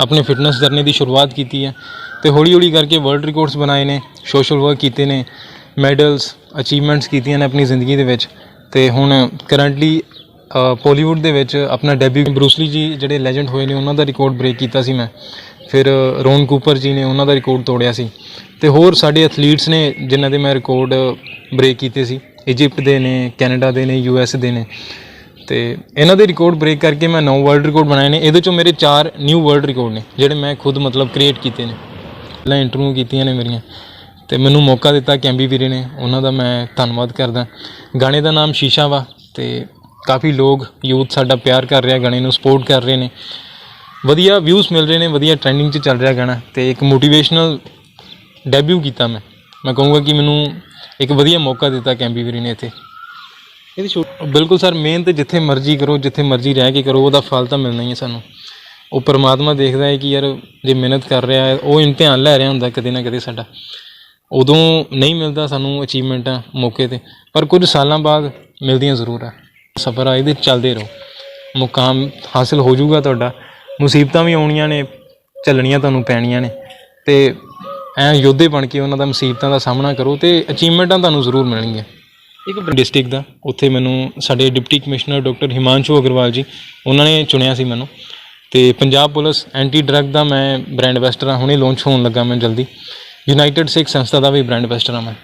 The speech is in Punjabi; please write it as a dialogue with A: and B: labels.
A: ਆਪਣੇ ਫਿਟਨੈਸ ਜਰਨੀ ਦੀ ਸ਼ੁਰੂਆਤ ਕੀਤੀ ਹੈ ਤੇ ਹੌਲੀ ਹੌਲੀ ਕਰਕੇ ਵਰਲਡ ਰਿਕਾਰਡਸ ਬਣਾਏ ਨੇ ਸੋਸ਼ਲ ਵਰਕ ਕੀਤੇ ਨੇ ਮੈਡਲਸ ਅਚੀਵਮੈਂਟਸ ਕੀਤੀਆਂ ਨੇ ਆਪਣੀ ਜ਼ਿੰਦਗੀ ਦੇ ਵਿੱਚ ਤੇ ਹੁਣ ਕਰੰਟਲੀ ਪੋਲੀਵੁੱਡ ਦੇ ਵਿੱਚ ਆਪਣਾ ਡੈਬਿਊ ਬਰੂਸਲੀ ਜੀ ਜਿਹੜੇ ਲੈਜੈਂਡ ਹੋਏ ਨੇ ਉਹਨਾਂ ਦਾ ਰਿਕਾਰਡ ਬ੍ਰੇਕ ਕੀਤਾ ਸੀ ਮੈਂ। ਫਿਰ ਰੋਨ ਕੂਪਰ ਜੀ ਨੇ ਉਹਨਾਂ ਦਾ ਰਿਕਾਰਡ ਤੋੜਿਆ ਸੀ। ਤੇ ਹੋਰ ਸਾਡੇ ਐਥਲੀਟਸ ਨੇ ਜਿਨ੍ਹਾਂ ਦੇ ਮੈਂ ਰਿਕਾਰਡ ਬ੍ਰੇਕ ਕੀਤੇ ਸੀ। ਇਜਿਪਟ ਦੇ ਨੇ ਕੈਨੇਡਾ ਦੇ ਨੇ ਯੂ ਐਸ ਦੇ ਨੇ। ਤੇ ਇਹਨਾਂ ਦੇ ਰਿਕਾਰਡ ਬ੍ਰੇਕ ਕਰਕੇ ਮੈਂ ਨੌ ਵਰਲਡ ਰਿਕਾਰਡ ਬਣਾਏ ਨੇ। ਇਹਦੇ ਚੋਂ ਮੇਰੇ ਚਾਰ ਨਿਊ ਵਰਲਡ ਰਿਕਾਰਡ ਨੇ, ਜਿਹੜੇ ਮੈਂ ਖੁਦ ਮਤਲਬ ਕ੍ਰੀਏਟ ਕੀਤੇ ਨੇ। ਪਹਿਲਾਂ ਇੰਟਰਵਿਊ ਕੀਤੀਆਂ ਨੇ ਮੇਰੀਆਂ। ਤੇ ਮੈਨੂੰ ਮੌਕਾ ਦਿੱਤਾ ਕੈਂਬੀ ਵੀਰੇ ਨੇ। ਉਹਨਾਂ ਦਾ ਮੈਂ ਧੰਨਵਾਦ ਕਰਦਾ। ਗਾਣੇ ਦਾ ਨਾਮ ਸ਼ੀਸ਼ਾ ਵਾ ਤੇ ਕਾਫੀ ਲੋਕ ਯੂਥ ਸਾਡਾ ਪਿਆਰ ਕਰ ਰਿਹਾ, ਗਾਣੇ ਨੂੰ ਸਪੋਰਟ ਕਰ ਰਹੇ ਨੇ। ਵਧੀਆ ਵਿਊਜ਼ ਮਿਲ ਰਹੇ ਨੇ, ਵਧੀਆ ਟ੍ਰੈਂਡਿੰਗ 'ਚ ਚੱਲ ਰਿਹਾ ਗਾਣਾ ਤੇ ਇੱਕ ਮੋਟੀਵੇਸ਼ਨਲ ਡੈਬਿਊ ਕੀਤਾ ਮੈਂ। ਮੈਂ ਕਹੂੰਗਾ ਕਿ ਮੈਨੂੰ ਇੱਕ ਵਧੀਆ ਮੌਕਾ ਦਿੱਤਾ ਕੈਂਬੀ ਵੀਰੇ ਨੇ ਇੱਥੇ।
B: ਇਹਦੀ ਛੋਟ
A: ਬਿਲਕੁਲ ਸਰ, ਮਿਹਨਤ ਜਿੱਥੇ ਮਰਜ਼ੀ ਕਰੋ, ਜਿੱਥੇ ਮਰਜ਼ੀ ਰਹਿ ਕੇ ਕਰੋ, ਉਹਦਾ ਫਲ ਤਾਂ ਮਿਲਣਾ ਹੀ ਹੈ ਸਾਨੂੰ। ਉਹ ਪਰਮਾਤਮਾ ਦੇਖਦਾ ਹੈ ਕਿ ਯਾਰ, ਜੇ ਮਿਹਨਤ ਕਰ ਰਿਹਾ ਹੈ, ਉਹ ਇਮਤਿਹਾਨ ਲੈ ਰਿਹਾ ਹੁੰਦਾ ਕਦੇ ਨਾ ਕਦੇ ਸਾਡਾ। ਉਦੋਂ ਨਹੀਂ ਮਿਲਦਾ ਸਾਨੂੰ ਅਚੀਵਮੈਂਟਾਂ ਮੌਕੇ ਤੇ, ਪਰ ਕੁਝ ਸਾਲਾਂ ਬਾਅਦ ਮਿਲਦੀਆਂ ਜ਼ਰੂਰ ਆ। ਸਫਰ ਆ, ਇਹਦੇ ਚੱਲਦੇ ਰਹੋ। ਮੁਕਾਮ ਹਾਸਿਲ ਹੋ ਜਾਊਗਾ ਤੁਹਾਡਾ। ਮੁਸੀਬਤਾਂ ਵੀ ਆਉਣੀਆਂ ਨੇ, ਝੱਲਣੀਆਂ ਤੁਹਾਨੂੰ ਪੈਣੀਆਂ ਨੇ। ਤੇ ਐ ਯੋਧੇ ਬਣ ਕੇ ਉਹਨਾਂ ਦਾ ਮੁਸੀਬਤਾਂ ਦਾ ਸਾਹਮਣਾ ਕਰੋ ਤੇ ਅਚੀਵਮੈਂਟਾਂ ਤੁਹਾਨੂੰ ਜ਼ਰੂਰ ਮਿਲਣਗੀਆਂ। ਇੱਕ ਡਿਸਟ੍ਰਿਕਟ ਦਾ, ਉੱਥੇ ਮੈਨੂੰ ਸਾਡੇ deputy commissioner doctor Himanshu Agarwal ji, ਉਹਨਾਂ ਨੇ ਚੁਣਿਆ ਸੀ ਮੈਨੂੰ। ਤੇ ਪੰਜਾਬ ਪੁਲਿਸ ਐਂਟੀ ਡਰੱਗ ਦਾ ਮੈਂ ਬ੍ਰਾਂਡ ਐਂਬੈਸਡਰ ਹਾਂ, ਹੁਣੇ ਲਾਂਚ ਹੋਣ ਲੱਗਾ ਮੈਂ ਜਲਦੀ। ਯੂਨਾਈਟਿਡ ਸਿੱਖ ਸੰਸਥਾ ਦਾ ਵੀ ਬ੍ਰਾਂਡ ਐਂਬੈਸਡਰ ਹਾਂ ਮੈਂ।